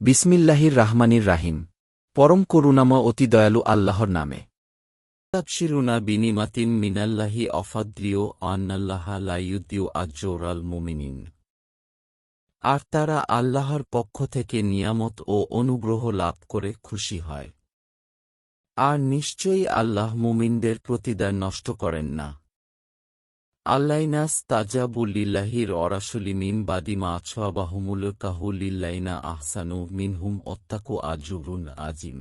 বিসমিল্লাহির রাহমানির রাহিম। পরম করুণাময় অতি দয়ালু আল্লাহর নামে। তাবশিরুনা বিনিমাতিন মিনাল্লাহি অফাদ্রিও আন্নাল্লাহা লাইয়ুদ্দিউ আজ্জোরাল মুমিনিন। আর তারা আল্লাহর পক্ষ থেকে নিয়ামত ও অনুগ্রহ লাভ করে খুশি হয়। আর নিশ্চয়ই আল্লাহ মুমিনদের প্রতিদান নষ্ট করেন না। আল্লাইনাস তাজাবুল্লিল্লাহির অরাসুলি মিন বাদিমা আছাবাহুমুল কাহুলিল্লাইনা আহসানু মিনহুম অত্তাকু আজুরুন আজিম।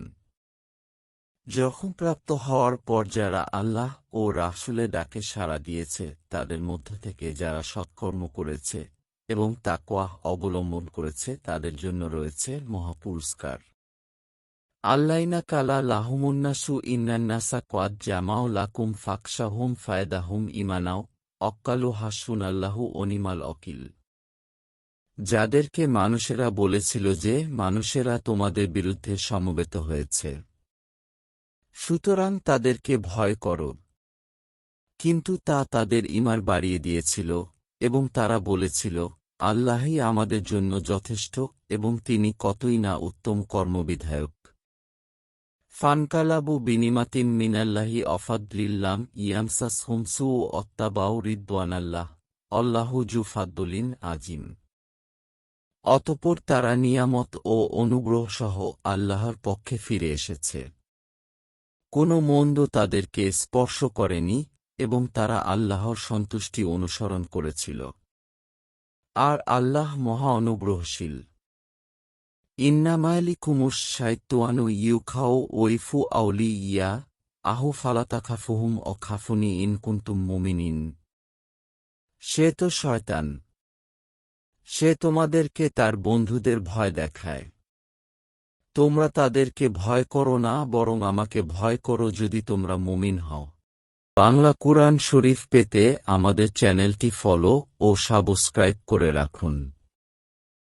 যখন প্রাপ্ত হওয়ার পর যারা আল্লাহ ও রাসুলে ডাকে সাড়া দিয়েছে, তাদের মধ্য থেকে যারা সৎকর্ম করেছে এবং তাকওয়া অবলম্বন করেছে, তাদের জন্য রয়েছে মহাপুরস্কার। আল্লাইনা কালা লাহুমুন্নাসু ইন্নান্নাসা কোয়াদ জামাও লাকুম ফাকসাহুম ফায়দাহুম ইমানাও অক্কালু হাসুন আল্লাহু অনিমাল অকিল। যাদেরকে মানুষেরা বলেছিল যে, মানুষেরা তোমাদের বিরুদ্ধে সমবেত হয়েছে। সুতরাং তাদেরকে ভয় করো। কিন্তু তা তাদের ইমার বাড়িয়ে দিয়েছিল এবং তারা বলেছিল, আল্লাহই আমাদের জন্য যথেষ্ট এবং তিনি কতই না উত্তম কর্মবিধায়ক। ফানকালাবু বিনিমাতিম মিনাল্লাহি অফাদলিল্লাম ইয়ামসাস হুমসু ও অত্তাবাউ রিদ্ওয়ানাল্লাহ। অল্লাহু জুফাদ্দুলিন আজিম। অতপর তারা নিয়ামত ও অনুগ্রহ সহ আল্লাহর পক্ষে ফিরে এসেছে। কোনো মন্দ তাদেরকে স্পর্শ করেনি এবং তারা আল্লাহর সন্তুষ্টি অনুসরণ করেছিল। আর আল্লাহ মহা অনুগ্রহশীল। ইন্নামায়ালিকুমুস সাইত্তুয়ানু ইউখাও ওইফু আউলি ইয়া আহু ফালাতাখাফুহুম অখাফুনি ইন কুন্তুম মুমিনিন। সে তো শয়তান। সে তোমাদেরকে তার বন্ধুদের ভয় দেখায়। তোমরা তাদেরকে ভয় করো না, বরং আমাকে ভয় করো যদি তোমরা মুমিন হও। বাংলা কুরআন শরীফ পেতে আমাদের চ্যানেলটি ফলো ও সাবস্ক্রাইব করে রাখুন।